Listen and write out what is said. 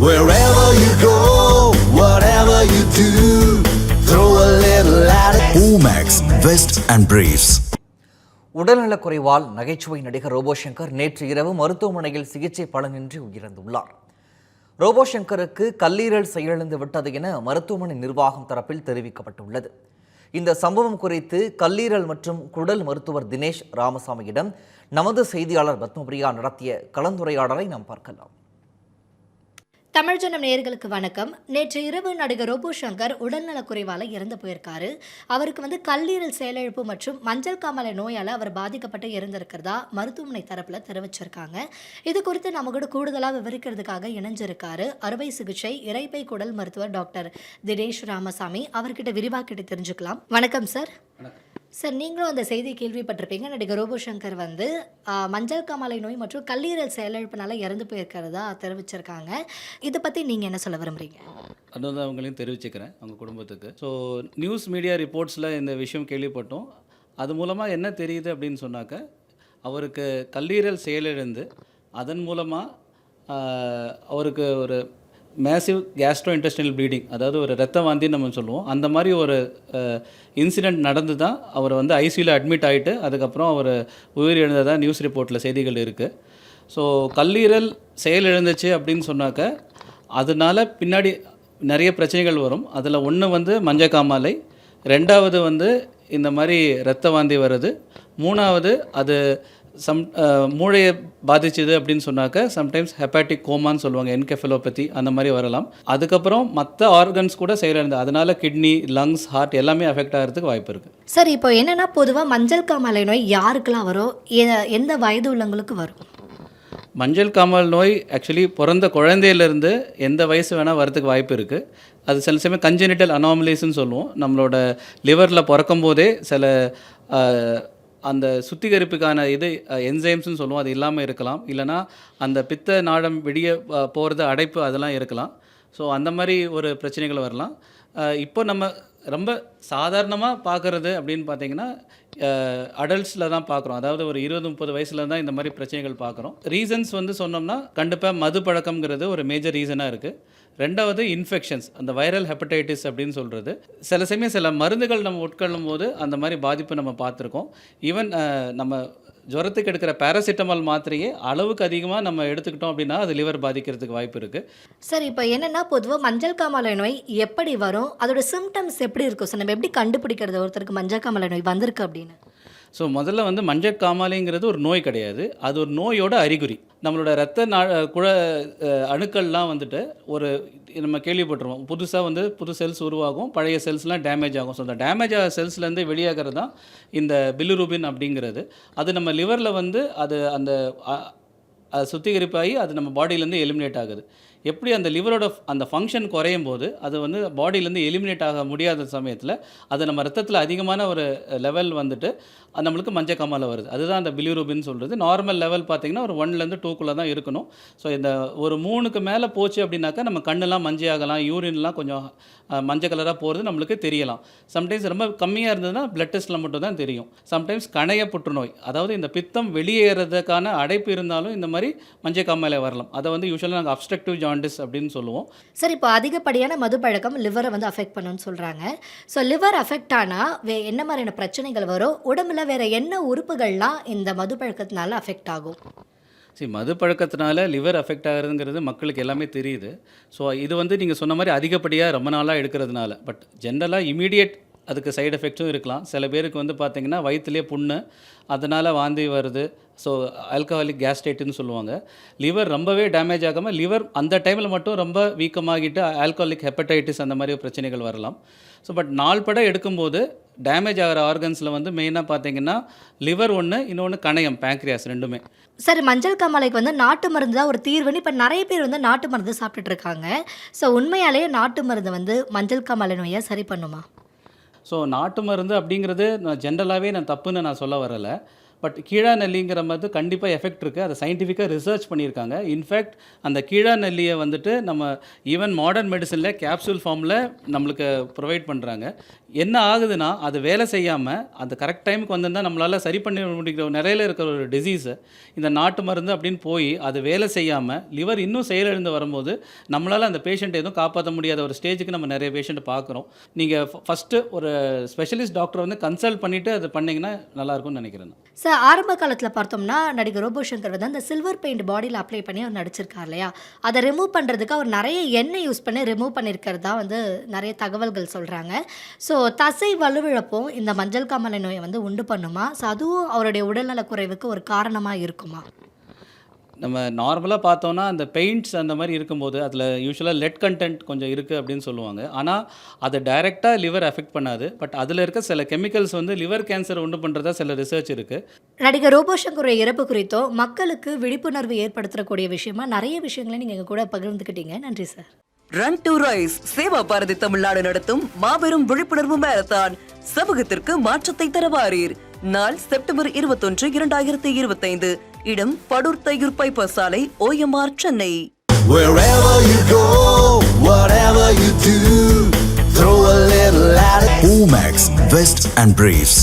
Wherever you go, whatever you do, throw a little at it. Omax, Vest and Briefs. உடல்நலக்குறைவால் நகைச்சுவை நடிகர் robot Shankar நேற்று இரவு மருத்துவமனையில் சிகிச்சை பலனின்றி உயிரிழந்துள்ளார் ரோபோ சங்கருக்கு கல்லீரல் செயலிழந்து விட்டது என மருத்துவமனை நிர்வாகம் தரப்பில் தெரிவிக்கப்பட்டுள்ளது இந்த சம்பவம் குறித்து கல்லீரல் மற்றும் குடல் மருத்துவர் தினேஷ் ராமசாமியிடம் நமது செய்தியாளர் பத்மபிரியா நடத்திய கலந்துரையாடலை நாம் பார்க்கலாம் தமிழ்ஜனம் நேயர்களுக்கு வணக்கம். நேற்று இரவு நடிகர் ரோபோ சங்கர் உடல்நலக்குறைவால் இறந்து போயிருக்காரு. அவருக்கு வந்து கல்லீரல் செயலிழப்பு மற்றும் மஞ்சள் காமலை நோயால் அவர் பாதிக்கப்பட்டு இறந்திருக்கிறதா மருத்துவமனை தரப்பில் தெரிவிச்சிருக்காங்க. இது குறித்து நம்ம கூட கூடுதலாக விவரிக்கிறதுக்காக இணைஞ்சிருக்காரு. அறுவை சிகிச்சை இறைப்பை குடல் மருத்துவர் டாக்டர் தினேஷ் ராமசாமி. அவர்கிட்ட விரிவாக கிட்ட தெரிஞ்சுக்கலாம். வணக்கம் சார். சார் நீங்களும் அந்த செய்தி கேள்விப்பட்டிருப்பீங்க. நடிகர் ரோபோ சங்கர் வந்து மஞ்சள் காமாலை நோய் மற்றும் கல்லீரல் செயலிழப்பினால இறந்து போயிருக்கிறதா தெரிவிச்சிருக்காங்க. இதை பற்றி நீங்கள் என்ன சொல்ல விரும்புறீங்க? அது வந்து அவங்களையும் தெரிவிச்சுக்கிறேன் அவங்க குடும்பத்துக்கு. ஸோ நியூஸ் மீடியா ரிப்போர்ட்ஸில் இந்த விஷயம் கேள்விப்பட்டோம். அது மூலமாக என்ன தெரியுது அப்படின்னு சொன்னாக்க அவருக்கு கல்லீரல் செயலிழந்து அதன் மூலமாக அவருக்கு ஒரு மேசிவ் கேஸ்ட்ரோ இன்டெஸ்டினல் ப்ளீடிங் அதாவது ஒரு ரத்த வாந்தின்னு நம்ம சொல்லுவோம். அந்த மாதிரி ஒரு இன்சிடெண்ட் நடந்து தான் அவர் வந்து ஐசியூவில் அட்மிட் ஆகிட்டு அதுக்கப்புறம் அவர் உயிரிழந்ததாக நியூஸ் ரிப்போர்ட்டில் செய்திகள் இருக்குது ஸோ கல்லீரல் செயலிழந்துச்சு அப்படின்னு சொன்னாக்க அதனால பின்னாடி நிறைய பிரச்சனைகள் வரும். அதில் ஒன்று வந்து மஞ்சக்காமாலை ரெண்டாவது வந்து இந்த மாதிரி ரத்த வாந்தி வருது. மூணாவது அது சம் மூளையை பாதிச்சுது அப்படின்னு சொன்னாக்க சம்டைம்ஸ் ஹெப்பாட்டிக் கோமான்னு சொல்லுவாங்க என்கெஃபலோபதி அந்த மாதிரி வரலாம். அதுக்கப்புறம் மற்ற ஆர்கன்ஸ் கூட செயலிழந்து அதனால கிட்னி லங்ஸ் ஹார்ட் எல்லாமே அஃபெக்ட் ஆகிறதுக்கு வாய்ப்பு இருக்குது சார் இப்போ என்னன்னா பொதுவாக மஞ்சள் காமாலை நோய் யாருக்கெல்லாம் வரும்? எந்த வயது உள்ளவங்களுக்கு வரும்? மஞ்சள் காமால் நோய் ஆக்சுவலி பிறந்த குழந்தையிலேருந்து எந்த வயசு வேணால் வரதுக்கு வாய்ப்பு இருக்குது அது சில சமயம் கஞ்சனிட்டல் அனாமலிஸ்ன்னு சொல்லுவோம். நம்மளோட லிவரில் பிறக்கும் போதே சில அந்த சுத்திகரிப்புக்கான இது என்சைம்ஸ்னு சொல்லுவோம் அது இல்லாமல் இருக்கலாம். இல்லைனா அந்த பித்த நாடம் வெளியே போகிறது அடைப்பு அதெல்லாம் இருக்கலாம். ஸோ அந்த மாதிரி ஒரு பிரச்சனைகள் வரலாம். இப்போ நம்ம ரொம்ப சாதாரணமாக பார்க்குறது அப்படின்னு பார்த்தீங்கன்னா அடல்ட்ஸில் தான் பார்க்குறோம். அதாவது ஒரு இருபது முப்பது வயசுல தான் இந்த மாதிரி பிரச்சனைகள் பார்க்குறோம். ரீசன்ஸ் வந்து சொன்னோம்னா கண்டிப்பாக மது பழக்கம்ங்கிறது ஒரு மேஜர் ரீசனாக இருக்குது ரெண்டாவது இன்ஃபெக்ஷன்ஸ் அந்த வைரல் ஹெப்படைட்டிஸ் அப்படின்னு சொல்கிறது சில சமயம் சில மருந்துகள் நம்ம உட்கொள்ளும் போது அந்த மாதிரி பாதிப்பு நம்ம பார்த்துருக்கோம். ஈவன் நம்ம ஜுரத்துக்கு எடுக்கிற பேராசிட்டமால் மாத்திரையே அளவுக்கு அதிகமாக நம்ம எடுத்துக்கிட்டோம் அப்படின்னா அது லிவர் பாதிக்கிறதுக்கு வாய்ப்பு இருக்குது சார் இப்போ என்னென்னா பொதுவாக மஞ்சள் காமாலை நோய் எப்படி வரும்? அதோட சிம்டம்ஸ் எப்படி இருக்கும்? சார் நம்ம எப்படி கண்டுபிடிக்கிறது? ஒருத்தருக்கு மஞ்சள் காமாலை நோய் வந்திருக்கு அப்படின்னு. ஸோ முதல்ல வந்து மஞ்சள் காமாலைங்கிறது ஒரு நோய் கிடையாது. அது ஒரு நோயோட அறிகுறி. நம்மளோட ரத்த நா குழ அணுக்கள்லாம் வந்துட்டு ஒரு நம்ம கேள்விப்பட்டிருவோம் புதுசாக வந்து புது செல்ஸ் உருவாகும் பழைய செல்ஸ்லாம் டேமேஜ் ஆகும் ஸோ அந்த டேமேஜ் ஆக செல்ஸ்லேருந்து வெளியாகிறது தான் இந்த பில்லுரூபின் அப்படிங்கிறது. அது நம்ம லிவரில் வந்து அது அந்த சுத்திகரிப்பாகி அது நம்ம பாடியிலேருந்து எலிமினேட் ஆகுது. எப்படி அந்த லிவரோட அந்த ஃபங்க்ஷன் குறையும் போது அது வந்து பாடியிலேருந்து எலிமினேட் ஆக முடியாத சமயத்தில் அது நம்ம ரத்தத்தில் அதிகமான ஒரு லெவல் வந்துட்டு அது நம்மளுக்கு மஞ்சள் காமாலை வருது. அதுதான் அந்த பிலிரூபின் சொல்கிறது நார்மல் லெவல் பார்த்தீங்கன்னா ஒரு ஒன்லேருந்து டூக்குள்ளே தான் இருக்கணும். ஸோ இந்த ஒரு மூணுக்கு மேலே போச்சு அப்படின்னாக்கா நம்ம கண்ணெல்லாம் மஞ்சையாகலாம் யூரின்லாம் கொஞ்சம் மஞ்சள் கலராக போகிறது நம்மளுக்கு தெரியலாம். சம்டைம்ஸ் ரொம்ப கம்மியாக இருந்ததுன்னா பிளட் டெஸ்ட்டில் மட்டும் தான் தெரியும். சம்டைம்ஸ் கணைய புற்றுநோய் அதாவது இந்த பித்தம் வெளியேறதுக்கான அடைப்பு இருந்தாலும் இந்த மாதிரி மஞ்சள் கம்மலை வரலாம். அதை வந்து யூஸ்வலாக நாங்கள் அப்ஸ்ட்ரக்டிவ் ஜாண்டிஸ் அப்படின்னு சொல்லுவோம். சார் இப்போ அதிகப்படியான மது பழக்கம் லிவரை வந்து அஃபெக்ட் பண்ணுன்னு சொல்கிறாங்க ஸோ லிவர் அஃபெக்ட் ஆனால் வே என்ன மாதிரியான பிரச்சனைகள் வரும்? உடம்புல வேற என்ன உறுப்புகள்லாம் இந்த மது பழக்கத்தினால அஃபெக்ட் ஆகும்? சரி மது பழக்கத்தினால லிவர் அஃபெக்ட் ஆகுறதுங்கிறது மக்களுக்கு எல்லாமே தெரியுது. ஸோ இது வந்து நீங்கள் சொன்ன மாதிரி அதிகப்படியாக ரொம்ப நாளாக எடுக்கிறதுனால. பட் ஜென்ரலாக இமீடியட் அதுக்கு சைடு எஃபெக்ட்ஸும் இருக்கலாம். சில பேருக்கு வந்து பார்த்திங்கன்னா வயிற்றுலேயே புண்ணு அதனால் வாந்தி வருது. ஸோ ஆல்கஹாலிக் கேஸ்ட்ரேட்டுன்னு சொல்லுவாங்க. லிவர் ரொம்பவே டேமேஜ் ஆகாமல் லிவர் அந்த டைமில் மட்டும் ரொம்ப வீக்கமாகிட்டு ஆல்கஹாலிக் ஹெப்படைட்டிஸ் அந்த மாதிரி பிரச்சனைகள் வரலாம். ஸோ பட் நாள் படம் எடுக்கும்போது டேமேஜ் ஆகிற ஆர்கன்ஸில் வந்து மெயினாக பார்த்தீங்கன்னா லிவர் ஒன்று இன்னொன்று கணையம் பேங்க்ரியாஸ் ரெண்டுமே. சார் மஞ்சள் காமாலைக்கு வந்து நாட்டு மருந்து தான் ஒரு தீர்வுன்னு இப்போ நிறைய பேர் வந்து நாட்டு மருந்து சாப்பிட்டுட்டு இருக்காங்க. ஸோ உண்மையாலேயே நாட்டு மருந்து வந்து மஞ்சள் காமாலை நோயை சரி பண்ணுமா? ஸோ நாட்டு மருந்து அப்படிங்கிறது நான் ஜென்ரலாகவே நான் தப்புன்னு நான் சொல்ல வரலை. பட் கீழா நெல்லிங்கிற மாதிரி கண்டிப்பாக எஃபெக்ட் இருக்குது அதை சயின்டிஃபிக்காக ரிசர்ச் பண்ணியிருக்காங்க. இன்ஃபேக்ட் அந்த கீழா நெல்லியை வந்துட்டு நம்ம ஈவன் மாடர்ன் மெடிசனில் கேப்சூல் ஃபார்மில் நம்மளுக்கு ப்ரொவைட் பண்ணுறாங்க என்ன ஆகுதுன்னா அது வேலை செய்யாமல் அந்த கரெக்ட் டைமுக்கு வந்திருந்தால் நம்மளால் சரி பண்ணி முடிக்கிற நிறைய இருக்கிற ஒரு டிசீஸை இந்த நாட்டு மருந்து அப்படின்னு போய் அது வேலை செய்யாமல் லிவர் இன்னும் செயலிழந்து வரும்போது நம்மளால் அந்த பேஷண்ட் எதுவும் காப்பாற்ற முடியாத ஒரு ஸ்டேஜுக்கு நம்ம நிறைய பேஷண்ட் பார்க்குறோம் நீங்கள் ஃபஸ்ட்டு ஒரு ஸ்பெஷலிஸ்ட் டாக்டர் வந்து கன்சல்ட் பண்ணிவிட்டு அது பண்ணிங்கன்னா நல்லாயிருக்கும்னு நினைக்கிறேன் ஆரம்ப காலத்தில் பார்த்தோம்னா நடிகர் ரோபோ சங்கர் வந்து அந்த சில்வர் பெயிண்ட் பாடியில் அப்ளை பண்ணி அவர் நடிச்சிருக்கார் இல்லையா? அதை ரிமூவ் பண்ணுறதுக்கு அவர் நிறைய எண்ணெய் யூஸ் பண்ணி ரிமூவ் பண்ணியிருக்கிறதா வந்து நிறைய தகவல்கள் சொல்கிறாங்க ஸோ தசை வலுவிழப்பும் இந்த மஞ்சள் காமலை நோயை வந்து உண்டு பண்ணுமா? ஸோ அதுவும் அவருடைய உடல்நலக் குறைவுக்கு ஒரு காரணமாக இருக்குமா? நம்ம நார்மலாக பார்த்தோன்னா அந்த பெயிண்ட்ஸ் அந்த மாதிரி இருக்கும்போது அதில் யூஸ்வலாக லெட் கண்டென்ட் கொஞ்சம் இருக்குது அப்படின்னு சொல்லுவாங்க. ஆனால் அதை டைரெக்டாக லிவர் அஃபெக்ட் பண்ணாது. பட் அதில் இருக்க சில கெமிக்கல்ஸ் வந்து லிவர் கேன்சர் உண்டு பண்ணுறதா சில ரிசர்ச் இருக்குது நடிகர் ரோபோ சங்கருடைய இறப்பு குறித்தோ மக்களுக்கு விழிப்புணர்வு ஏற்படுத்தக்கூடிய விஷயமா நிறைய விஷயங்களை நீங்கள் எங்கள் கூட பகிர்ந்துக்கிட்டீங்க நன்றி sir run to rise Seva Bharathi Tamil Nadu நடத்தும் மாபெரும் விழிப்புணர்வு மேரத்தான் சமூகத்திற்கு மாற்றத்தை தரவாரீர். நாள் செப்டம்பர் இருபத்தொன்று இரண்டாயிரத்தி இருபத்தைந்து. இடம் படூர் தையூர் பைபாஸ் சாலை OMR Chennai Wherever you go, whatever you do, throw a little at it. Omax, Vest and Briefs.